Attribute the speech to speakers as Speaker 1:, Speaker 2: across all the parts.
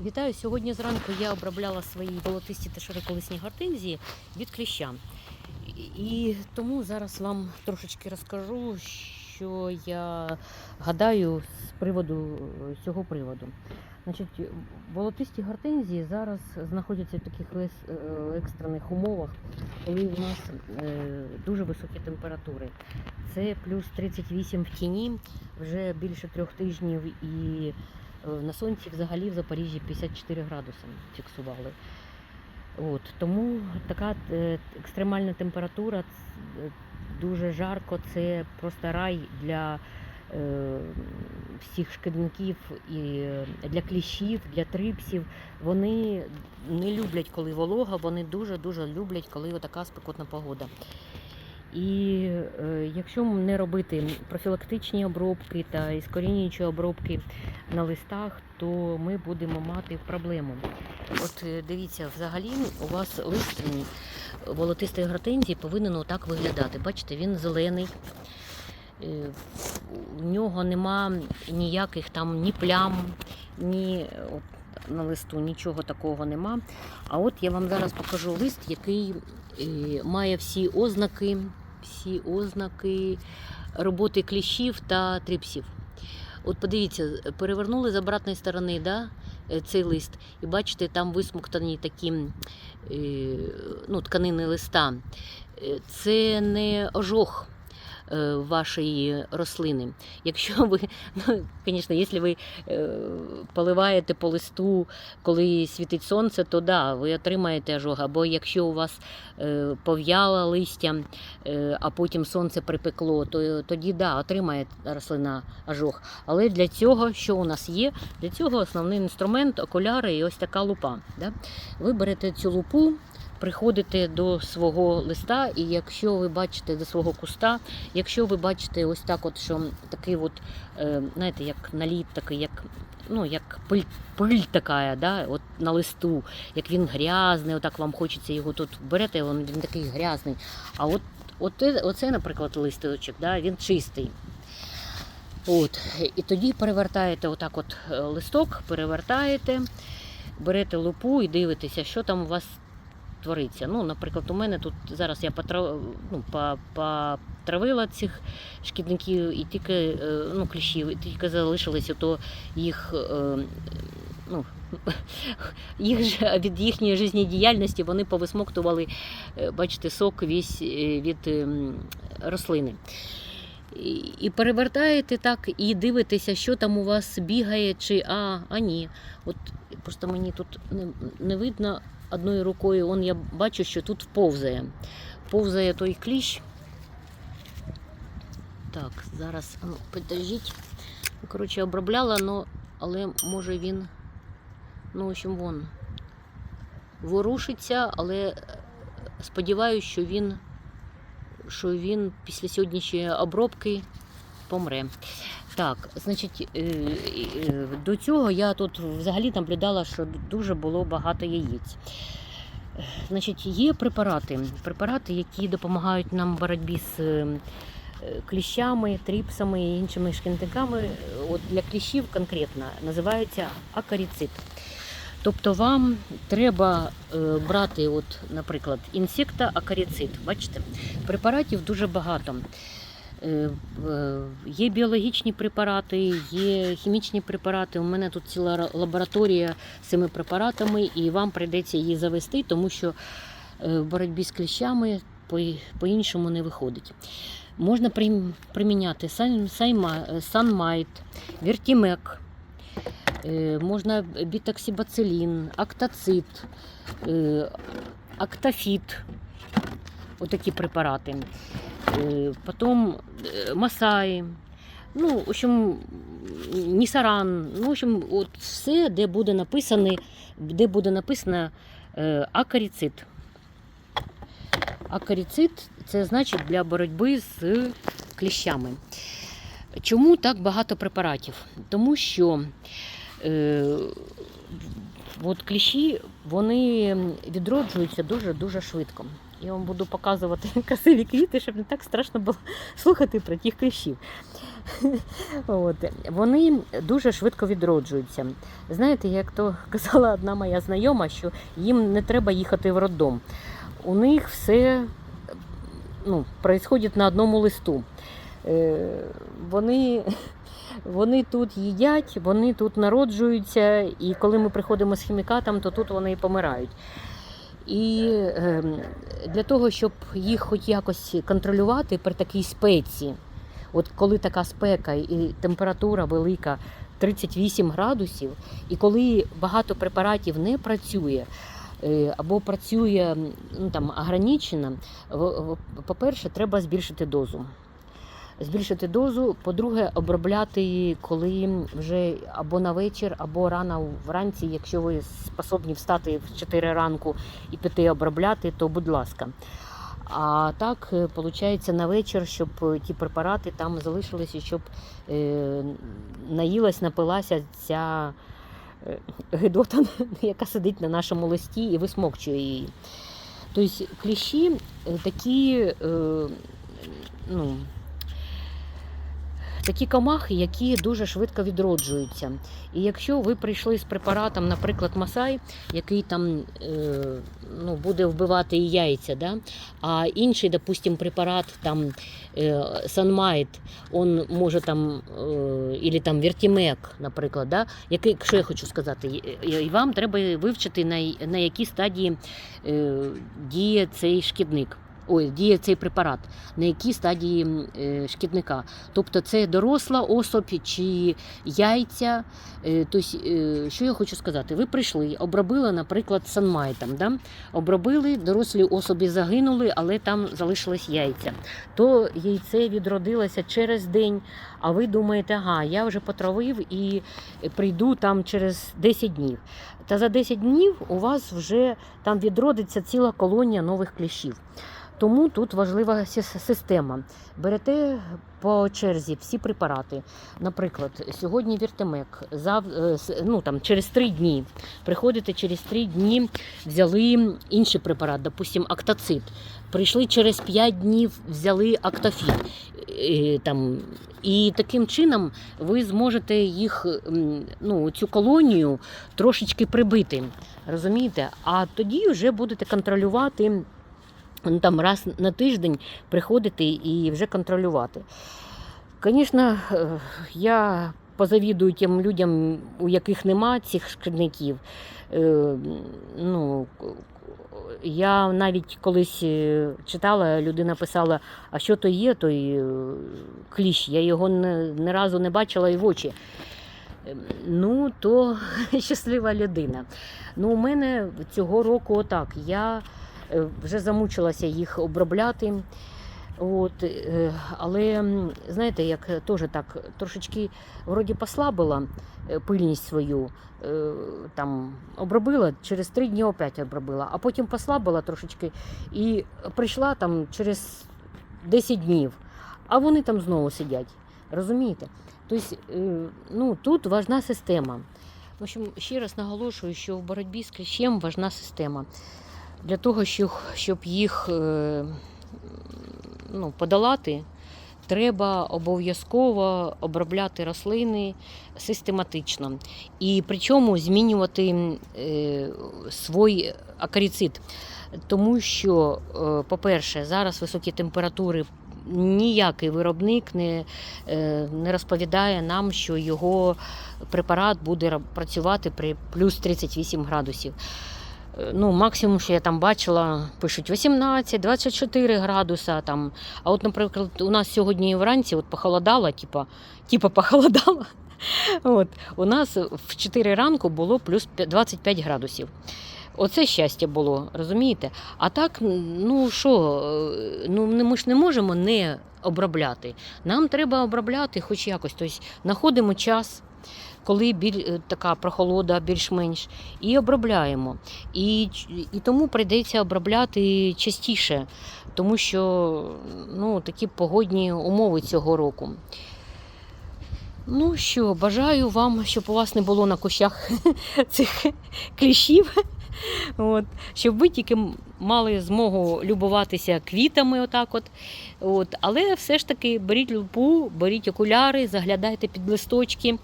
Speaker 1: Вітаю! Сьогодні зранку я обробляла свої болотисті та широколисні гортензії від кліща. І тому зараз вам трошечки розкажу, що я гадаю з приводу цього приводу. Значить, болотисті гортензії зараз знаходяться в таких е, екстрених умовах, коли у нас е, дуже високі температури. Це плюс 38 в тіні вже більше трьох тижнів і Е, На сонці взагалі в Запоріжжі 54 градуси фіксували. От, тому така е, екстремальна температура, е, дуже жарко, це просто рай для е, всіх шкідників і е, для кліщів, для трипсів. Вони не люблять, коли волога, вони дуже-дуже люблять, коли така спекотна погода. І е, якщо не робити профілактичні обробки та іскорінюючі обробки на листах, то ми будемо мати проблему. От е, дивіться, взагалі у вас лист волотистої гортензії повинен отак виглядати. Бачите, він зелений. Е, У нього нема ніяких там ні плям, ні е, от, на листу нічого такого нема. А от я вам зараз покажу лист, який е, має всі ознаки, всі ознаки роботи кліщів та трипсів. От подивіться, перевернули з обратної сторони да, е, цей лист, і бачите, там висмоктані такі е, ну, тканини листа. Е, Це не ожог вашої рослини. Якщо ви, ну, звісно, якщо ви е, поливаєте по листу, коли світить сонце, то да, ви отримаєте ожог. Або якщо у вас е, пов'яло листя, е, а потім сонце припекло, то тоді да, отримає рослина ожог. Але для цього, що у нас є, для цього основний інструмент окуляри і ось така лупа. Да? Ви берете цю лупу. Приходите до свого листа, і якщо ви бачите до свого куста, якщо ви бачите ось так, от що такий, от, е, знаєте, як наліт, такий, як ну, як пиль, пиль така, да, от на листу, як він грязний, отак вам хочеться його тут берете, він, він такий грязний. А от, от оце, наприклад, листочок, да, він чистий. От, і тоді перевертаєте отак от е, листок, перевертаєте, берете лупу і дивитеся, що там у вас твориться. Ну, наприклад, у мене тут зараз я потрав... ну, потравила цих шкідників і тільки е, ну, кліщів, і тільки залишилось ото їх. е, Ну, їх же від їхньої життєдіяльності вони повисмоктували, е, бачите, сок весь від рослини. І перевертаєте так і дивитеся, що там у вас бігає, чи а, а ні. От просто мені тут не, не видно одною рукою, он я бачу, що тут повзає. Повзає той кліщ. Так, зараз, ну, підождіть. Коротше, обробляла, но, але може він, ну, в общем, вон, ворушиться, але е, сподіваюся, що він, що він після сьогоднішньої обробки помре. Так, значить, е, е, до цього я тут взагалі наблюдала, що дуже було багато яєць. Значить, є препарати, препарати, які допомагають нам в боротьбі з е, кліщами, тріпсами і іншими шкідниками. От для кліщів конкретно називаються акаріцид. Тобто вам треба брати, от, наприклад, інсекта акаріцид. Бачите, препаратів дуже багато. Е, е, Є біологічні препарати, є хімічні препарати. У мене тут ціла лабораторія з цими препаратами, і вам прийдеться її завести, тому що е, в боротьбі з кліщами по- по-іншому не виходить. Можна приміняти санмайт, вертімек, можна бітоксибацилін, актацит, актафіт. Отакі препарати. Е, Потім е, масаї. Ну, в общем, нісаран. Ну, в общем, от все, де буде написано, де буде написано е, акаріцид. Акаріцид це значить для боротьби з кліщами. Чому так багато препаратів? Тому що е, от кліщі вони відроджуються дуже-дуже швидко. Я вам буду показувати красиві квіти, щоб не так страшно було слухати про тих кліщів. От. Вони дуже швидко відроджуються. Знаєте, як то казала одна моя знайома, що їм не треба їхати в роддом. У них все ну, происходить на одному листу. Е, вони, вони тут їдять, вони тут народжуються, і коли ми приходимо з хімікатом, то тут вони і помирають. І е, для того, щоб їх хоч якось контролювати при такій спеці, от коли така спека і температура велика 38 градусів, і коли багато препаратів не працює, е, або працює ну, там, ограничено, по-перше, треба збільшити дозу. Збільшити дозу, по-друге, обробляти її, коли вже або на вечір, або рано вранці, якщо ви способні встати в 4 ранку і піти обробляти, то будь ласка. А так, виходить, на вечір, щоб е, ті препарати там залишилися, щоб е, наїлась, напилася ця е, гидота, яка сидить на нашому листі і висмокчує її. Тобто кліщі е, такі, е, ну, такі комахи, які дуже швидко відроджуються. І якщо ви прийшли з препаратом, наприклад, Масай, який там е, ну, буде вбивати і яйця, да? а інший, допустим, препарат там е, Санмайт, он може там, е, или там Вертімек, наприклад, да? який, що я хочу сказати, і- вам треба вивчити, на, на якій стадії е, діє цей шкідник. Ой, діє цей препарат, на якій стадії е, шкідника. Тобто це доросла особь чи яйця. Тобто, що я хочу сказати? Ви прийшли, обробили, наприклад, санмайтом. Да? Обробили, дорослі особі загинули, але там залишились яйця. То яйце відродилося через день, а ви думаєте, ага, я вже потравив і прийду там через 10 днів. Та за 10 днів у вас вже там відродиться ціла колонія нових кліщів. Тому тут важлива система. Берете по черзі всі препарати. Наприклад, сьогодні Віртемек, зав... е, ну, там, через 3 дні. Приходите через 3 дні, взяли інший препарат, допустим, актацит. Прийшли через 5 днів, взяли актофіт. Е, Там, і таким чином ви зможете їх, ну, цю колонію трошечки прибити. Розумієте? А тоді вже будете контролювати ну, там раз на тиждень приходити і вже контролювати. Звісно, е, я позавідую тим людям, у яких нема цих шкідників. Е, Ну, я навіть колись е, читала, людина писала, а що то є, той кліщ. Я його не разу не бачила і в очі. Ну, то щаслива людина. Ну, у мене цього року отак. Я вже замучилася їх обробляти. От, е, але знаєте, як е, теж так трошечки вроді послабила е, пильність свою, е, там обробила, через три дні опять обробила, а потім послабила трошечки і прийшла там через 10 днів, а вони там знову сидять. Розумієте? Тобто, е, ну, тут важна система. В общем, ще раз наголошую, що в боротьбі з кліщем важна система. Для того, щоб, їх е, ну, подолати, треба обов'язково обробляти рослини систематично. І причому змінювати е, свій акаріцид. Тому що, е, по-перше, зараз високі температури. Ніякий виробник не, не розповідає нам, що його препарат буде працювати при плюс 38 градусів. Е, Ну, максимум, що я там бачила, пишуть 18-24 градуса. Там. А от, наприклад, у нас сьогодні вранці от похолодало, типа, типа похолодало. От, у нас в 4 ранку було плюс 25 градусів. Оце щастя було, розумієте? А так, ну що, е, ну ми ж не можемо не обробляти. Нам треба обробляти хоч якось. Тобто знаходимо час, коли біль, е, така прохолода більш-менш, і обробляємо. І, і тому прийдеться обробляти частіше, тому що ну, такі погодні умови цього року. Ну що, бажаю вам, щоб у вас не було на кущах цих кліщів. От, щоб ви тільки мали змогу любуватися квітами, отак от. От, але все ж таки беріть лупу, беріть окуляри, заглядайте під листочки,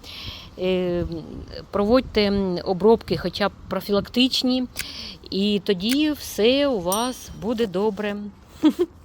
Speaker 1: е, проводьте обробки, хоча б профілактичні, і тоді все у вас буде добре.